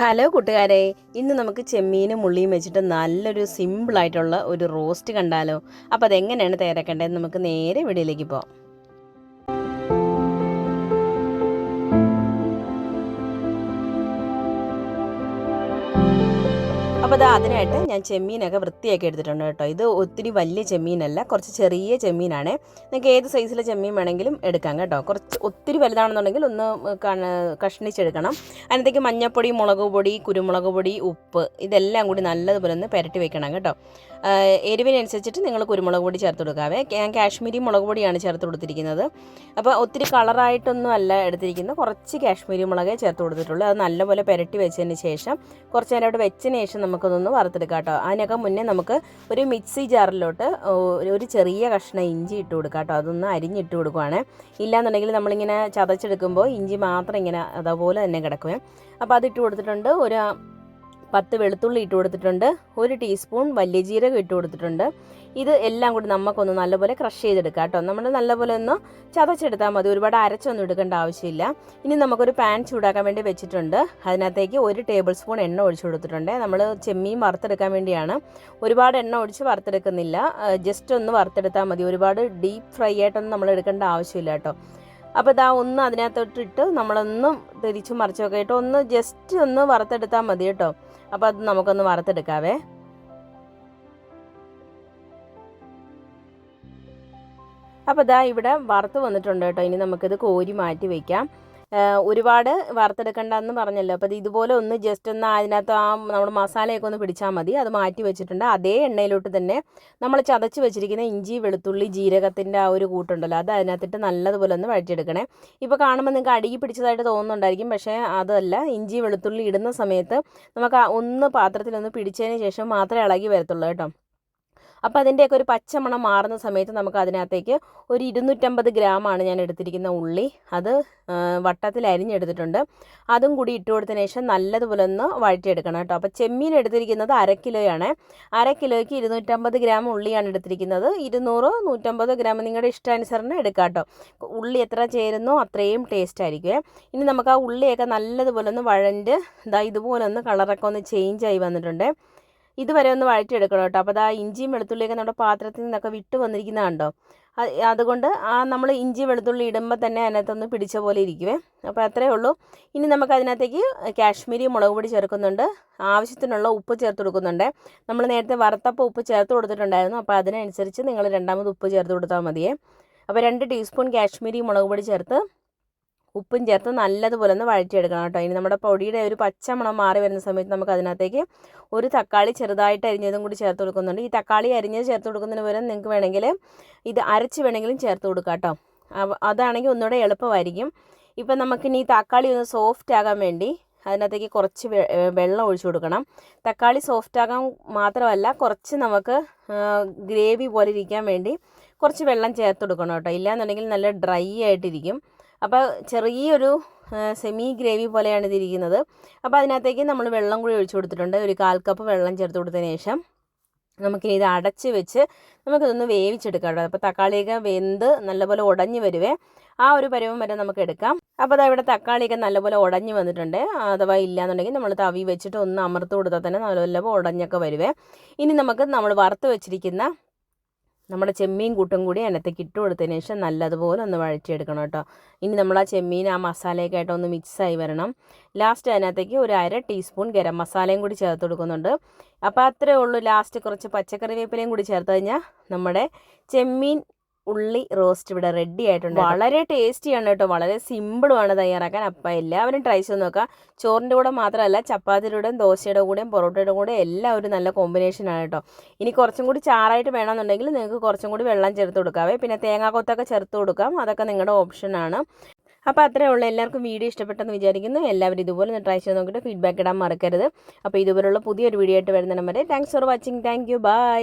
Hello കൂട്ടുകാരെ ഇന്ന് നമുക്ക് ചെമ്മീനും മുള്ളിയും വെച്ചിട്ട് നല്ലൊരു സിമ്പിളായിട്ടുള്ള ഒരു റോസ്റ്റ് കണ്ടാലോ? അപ്പോൾ അതെങ്ങനെയാണ് തയ്യാറാക്കേണ്ടതെന്ന് നമുക്ക് നേരെ വീഡിയോയിലേക്ക് പോകാം അപ്പോൾ അത് അതിനായിട്ട് ഞാൻ ചെമ്മീനൊക്കെ വൃത്തിയാക്കി എടുത്തിട്ടുണ്ട് കേട്ടോ. ഇത് ഒത്തിരി വലിയ ചെമ്മീനല്ല കുറച്ച് ചെറിയ ചെമ്മീനാണ്. നിങ്ങൾക്ക് ഏത് സൈസിലെ ചെമ്മീൻ വേണമെങ്കിലും എടുക്കാം കേട്ടോ. കുറച്ച് ഒത്തിരി വലുതാണെന്നുണ്ടെങ്കിൽ ഒന്ന് കഷ്ണിച്ചെടുക്കണം. അതിനകത്തേക്ക് മഞ്ഞൾപ്പൊടി മുളക് പൊടി കുരുമുളക് പൊടി ഉപ്പ് ഇതെല്ലാം കൂടി നല്ലതുപോലെ ഒന്ന് പുരട്ടി വെക്കണം കേട്ടോ. എരിവിനനുസരിച്ചിട്ട് നിങ്ങൾ കുരുമുളക് പൊടി ചേർത്ത് കൊടുക്കാവേ. ഞാൻ കാശ്മീരി മുളക് പൊടിയാണ് ചേർത്ത് കൊടുത്തിരിക്കുന്നത്. അപ്പോൾ ഒത്തിരി കളറായിട്ടൊന്നും അല്ല എടുത്തിരിക്കുന്നത്. കുറച്ച് കാശ്മീരി മുളകേ ചേർത്ത് കൊടുത്തിട്ടുള്ളൂ. അത് നല്ലപോലെ പുരട്ടി വെച്ചതിന് ശേഷം കുറച്ച് നേരം അവിടെ വെച്ചതിന് ശേഷം നമുക്കതൊന്ന് വറുത്തെടുക്കാം കേട്ടോ അതിനൊക്കെ മുന്നേ നമുക്ക് ഒരു മിക്സി ജാറിലോട്ട് ഒരു ചെറിയ കഷ്ണം ഇഞ്ചി ഇട്ട് കൊടുക്കാം കേട്ടോ അതൊന്ന് അരിഞ്ഞിട്ട് കൊടുക്കുവാണ്. ഇല്ലാന്നുണ്ടെങ്കിൽ നമ്മളിങ്ങനെ ചതച്ചെടുക്കുമ്പോൾ ഇഞ്ചി മാത്രം ഇങ്ങനെ അതുപോലെ തന്നെ കിടക്കുവേ. അപ്പോൾ അതിട്ട് കൊടുത്തിട്ടുണ്ട്. ഒരു പത്ത് വെളുത്തുള്ളി ഇട്ട് കൊടുത്തിട്ടുണ്ട് ഒരു ടീസ്പൂൺ വലിയ ജീരകം ഇട്ട് കൊടുത്തിട്ടുണ്ട്. ഇത് എല്ലാം കൂടി നമുക്കൊന്ന് നല്ലപോലെ ക്രഷ് ചെയ്തെടുക്കാം കേട്ടോ. നമ്മൾ നല്ലപോലെ ഒന്ന് ചതച്ചെടുത്താൽ മതി ഒരുപാട് അരച്ചൊന്നും എടുക്കേണ്ട ആവശ്യമില്ല. ഇനി നമുക്കൊരു പാൻ ചൂടാക്കാൻ വേണ്ടി വെച്ചിട്ടുണ്ട്. അതിനകത്തേക്ക് ഒരു ടേബിൾ സ്പൂൺ എണ്ണ ഒഴിച്ചു കൊടുത്തിട്ടുണ്ട്. നമ്മൾ ചെമ്മീൻ വറുത്തെടുക്കാൻ വേണ്ടിയാണ്. ഒരുപാട് എണ്ണ ഒഴിച്ച് വറുത്തെടുക്കുന്നില്ല. ജസ്റ്റ് ഒന്ന് വറുത്തെടുത്താൽ മതി. ഒരുപാട് ഡീപ്പ് ഫ്രൈ ആയിട്ടൊന്നും നമ്മൾ എടുക്കേണ്ട ആവശ്യമില്ല കേട്ടോ. അപ്പോൾ ഇതാ ഒന്ന് അതിനകത്തോട്ടിട്ട് നമ്മളൊന്ന് തിരിച്ചു മറിച്ചൊക്കെ ഇട്ട് ഒന്ന് ജസ്റ്റ് ഒന്ന് വറുത്തെടുത്താൽ മതി കേട്ടോ. അപ്പോൾ അത് നമുക്കൊന്ന് വറുത്തെടുക്കാവേ. അപ്പോൾ ഇതാ ഇവിടെ വറുത്ത് വന്നിട്ടുണ്ട് കേട്ടോ. ഇനി നമുക്കിത് കോരി മാറ്റി വയ്ക്കാം ഒരുപാട് വറുത്തെടുക്കണ്ടെന്ന് പറഞ്ഞല്ലോ. അപ്പോൾ ഇത് ഇതുപോലെ ഒന്ന് ജസ്റ്റ് ഒന്ന് അതിനകത്ത് ആ നമ്മുടെ മസാലയൊക്കെ ഒന്ന് പിടിച്ചാൽ മതി. അത് മാറ്റി വെച്ചിട്ടുണ്ട്. അതേ എണ്ണയിലോട്ട് തന്നെ നമ്മൾ ചതച്ച് വെച്ചിരിക്കുന്ന ഇഞ്ചി വെളുത്തുള്ളി ജീരകത്തിന്റെ ആ ഒരു കൂട്ടുണ്ടല്ലോ. അത് അതിനകത്തിട്ട് നല്ലതുപോലെ ഒന്ന് വഴറ്റിയെടുക്കണേ. ഇപ്പോൾ കാണുമ്പോൾ നിങ്ങൾക്ക് അടിയിൽ പിടിച്ചതായിട്ട് തോന്നുന്നുണ്ടായിരിക്കും. പക്ഷേ അതല്ല ഇഞ്ചി വെളുത്തുള്ളി ഇടുന്ന സമയത്ത് നമുക്ക് ഒന്ന് പാത്രത്തിലൊന്ന് പിടിച്ചതിന് ശേഷം മാത്രമേ ഇളകി വരത്തുള്ളൂ കേട്ടോ. അപ്പോൾ അതിന്റെയൊക്കെ ഒരു പച്ചമണം മാറുന്ന സമയത്ത് നമുക്ക് അതിനകത്തേക്ക് ഒരു ഇരുന്നൂറ്റമ്പത് ഗ്രാമാണ് ഞാൻ എടുത്തിരിക്കുന്ന ഉള്ളി. അത് വട്ടത്തിൽ അരിഞ്ഞെടുത്തിട്ടുണ്ട്. അതും കൂടി ഇട്ട് കൊടുത്തതിന് ശേഷം നല്ലതുപോലെ ഒന്ന് വഴറ്റിയെടുക്കണം കേട്ടോ. അപ്പോൾ ചെമ്മീൻ എടുത്തിരിക്കുന്നത് അര കിലോയാണ്. അര കിലോയ്ക്ക് ഇരുന്നൂറ്റമ്പത് ഗ്രാം ഉള്ളിയാണ് എടുത്തിരിക്കുന്നത്. ഇരുന്നൂറ് നൂറ്റമ്പത് ഗ്രാം നിങ്ങളുടെ ഇഷ്ടാനുസരണം എടുക്കാം കേട്ടോ. ഉള്ളി എത്ര ചേരുന്നോ അത്രയും ടേസ്റ്റ് ആയിരിക്കും. ഇനി നമുക്ക് ആ ഉള്ളിയൊക്കെ നല്ലതുപോലെ ഒന്ന് വഴണ്ട് ഇതാ ഇതുപോലെ ഒന്ന് കളറൊക്കെ ഒന്ന് ചേഞ്ച് ആയി വന്നിട്ടുണ്ട്. ഇതുവരെ ഒന്ന് വഴറ്റിയെടുക്കണം കേട്ടോ. അപ്പോൾ അതാ ഇഞ്ചിയും വെളുത്തുള്ളിയൊക്കെ നമ്മുടെ പാത്രത്തിൽ നിന്നൊക്കെ വിട്ട് വന്നിരിക്കുന്നത് കണ്ടോ? അത് അതുകൊണ്ട് ആ നമ്മൾ ഇഞ്ചി വെളുത്തുള്ളി ഇടുമ്പോൾ തന്നെ അതിനകത്തൊന്ന് പിടിച്ച പോലെ ഇരിക്കുവേ. അപ്പോൾ അത്രയേ ഉള്ളൂ. ഇനി നമുക്ക് അതിനകത്തേക്ക് കാശ്മീരി മുളക് പൊടി ചേർക്കുന്നുണ്ട്. ആവശ്യത്തിനുള്ള ഉപ്പ് ചേർത്ത് കൊടുക്കുന്നുണ്ട്. നമ്മൾ നേരത്തെ വറുത്തപ്പോൾ ഉപ്പ് ചേർത്ത് കൊടുത്തിട്ടുണ്ടായിരുന്നു. അപ്പോൾ അതിനനുസരിച്ച് നിങ്ങൾ രണ്ടാമത് ഉപ്പ് ചേർത്ത് കൊടുത്താൽ മതിയേ. അപ്പോൾ രണ്ട് ടീസ്പൂൺ കാശ്മീരി മുളക് പൊടി ചേർത്ത് ഉപ്പും ചേർത്ത് നല്ലതുപോലെ ഒന്ന് വഴറ്റിയെടുക്കണം കേട്ടോ. ഇനി നമ്മുടെ പൊടിയുടെ ഒരു പച്ചമണം മാറി വരുന്ന സമയത്ത് നമുക്ക് അതിനകത്തേക്ക് ഒരു തക്കാളി ചെറുതായിട്ട് അരിഞ്ഞതും കൂടി ചേർത്ത് കൊടുക്കുന്നുണ്ട്. ഈ തക്കാളി അരിഞ്ഞത് ചേർത്ത് കൊടുക്കുന്നതിന് പകരം നിങ്ങൾക്ക് വേണമെങ്കിൽ ഇത് അരച്ച് വേണമെങ്കിലും ചേർത്ത് കൊടുക്കാം കേട്ടോ. അതാണെങ്കിൽ ഒന്നുകൂടെ എളുപ്പമായിരിക്കും. ഇപ്പം നമുക്കിനി ഈ തക്കാളി ഒന്ന് സോഫ്റ്റ് ആകാൻ വേണ്ടി അതിനകത്തേക്ക് കുറച്ച് വെള്ളം ഒഴിച്ചു കൊടുക്കണം. തക്കാളി സോഫ്റ്റ് ആകാൻ മാത്രമല്ല കുറച്ച് നമുക്ക് ഗ്രേവി പോലെ ഇരിക്കാൻ വേണ്ടി കുറച്ച് വെള്ളം ചേർത്ത് കൊടുക്കണം കേട്ടോ. ഇല്ലാന്നുണ്ടെങ്കിൽ നല്ല ഡ്രൈ ആയിട്ടിരിക്കും. അപ്പോൾ ചെറിയൊരു സെമി ഗ്രേവി പോലെയാണ് ഇതിരിക്കുന്നത്. അപ്പോൾ അതിനകത്തേക്ക് നമ്മൾ വെള്ളം കൂടി ഒഴിച്ചു കൊടുത്തിട്ടുണ്ട്. ഒരു കാൽ കപ്പ് വെള്ളം ചേർത്ത് കൊടുത്തതിന് ശേഷം നമുക്കിനി ഇത് അടച്ച് വെച്ച് നമുക്കിതൊന്ന് വേവിച്ചെടുക്കാം കേട്ടോ. അപ്പോൾ തക്കാളിയൊക്കെ വെന്ത് നല്ലപോലെ ഉടഞ്ഞു വരുവേ. ആ ഒരു പരുവം വരെ നമുക്ക് എടുക്കാം. അപ്പോൾ അതാ ഇവിടെ തക്കാളിയൊക്കെ നല്ലപോലെ ഉടഞ്ഞു വന്നിട്ടുണ്ട്. അഥവാ ഇല്ലാന്നുണ്ടെങ്കിൽ നമ്മൾ തവി വെച്ചിട്ട് ഒന്ന് അമർത്ത് കൊടുത്താൽ തന്നെ നല്ലപോലെ ഉടഞ്ഞൊക്കെ വരുവേ. ഇനി നമുക്ക് നമ്മൾ വറുത്ത് വെച്ചിരിക്കുന്ന നമ്മുടെ ചെമ്മീൻ കൂട്ടും കൂടി അതിനകത്തേക്ക് ഇട്ട് കൊടുത്തതിന് ശേഷം നല്ലതുപോലെ ഒന്ന് വഴറ്റിയെടുക്കണം കേട്ടോ. ഇനി നമ്മൾ ആ ചെമ്മീൻ ആ മസാലയൊക്കെ ആയിട്ട് ഒന്ന് മിക്സായി വരണം. ലാസ്റ്റ് അതിനകത്തേക്ക് ഒരു അര ടീസ്പൂൺ ഗരം മസാലയും കൂടി ചേർത്ത് കൊടുക്കുന്നുണ്ട്. അപ്പോൾ അത്രേ ഉള്ളൂ. ലാസ്റ്റ് കുറച്ച് പച്ചക്കറി വേപ്പിലയും കൂടി ചേർത്ത് കഴിഞ്ഞാൽ നമ്മുടെ ചെമ്മീൻ ഉള്ളി റോസ്റ്റ് ഇവിടെ റെഡി ആയിട്ടുണ്ട് വളരെ ടേസ്റ്റി ആണ് കേട്ടോ. വളരെ സിമ്പിളുമാണ് തയ്യാറാക്കാൻ. അപ്പം എല്ലാവരും ട്രൈ ചെയ്ത് നോക്കുക. ചോറിന്റെ കൂടെ മാത്രമല്ല ചപ്പാത്തിയുടെയും ദോശയുടെ കൂടെയും പൊറോട്ടയുടെ കൂടെ എല്ലാം ഒരു നല്ല കോമ്പിനേഷൻ ആണ് കേട്ടോ. ഇനി കുറച്ചും കൂടി ചാറായിട്ട് വേണമെന്നുണ്ടെങ്കിൽ നിങ്ങൾക്ക് കുറച്ചും കൂടി വെള്ളം ചേർത്ത് കൊടുക്കാവേ പിന്നെ തേങ്ങാക്കൊത്തൊക്കെ ചേർത്ത് കൊടുക്കാം. അതൊക്കെ നിങ്ങളുടെ ഓപ്ഷനാണ് അപ്പോൾ അത്രേ ഉള്ളൂ. എല്ലാവർക്കും വീഡിയോ ഇഷ്ടപ്പെട്ടെന്ന് വിചാരിക്കുന്നു. എല്ലാവരും ഇതുപോലെ ഒന്ന് ട്രൈ ചെയ്ത് നോക്കിയിട്ട് ഫീഡ്ബാക്ക് ഇടാൻ മറക്കരുത്. അപ്പോൾ ഇതുപോലുള്ള പുതിയൊരു വീഡിയോ ആയിട്ട് വരുന്നതിന് വരെ thanks for watching thank you bye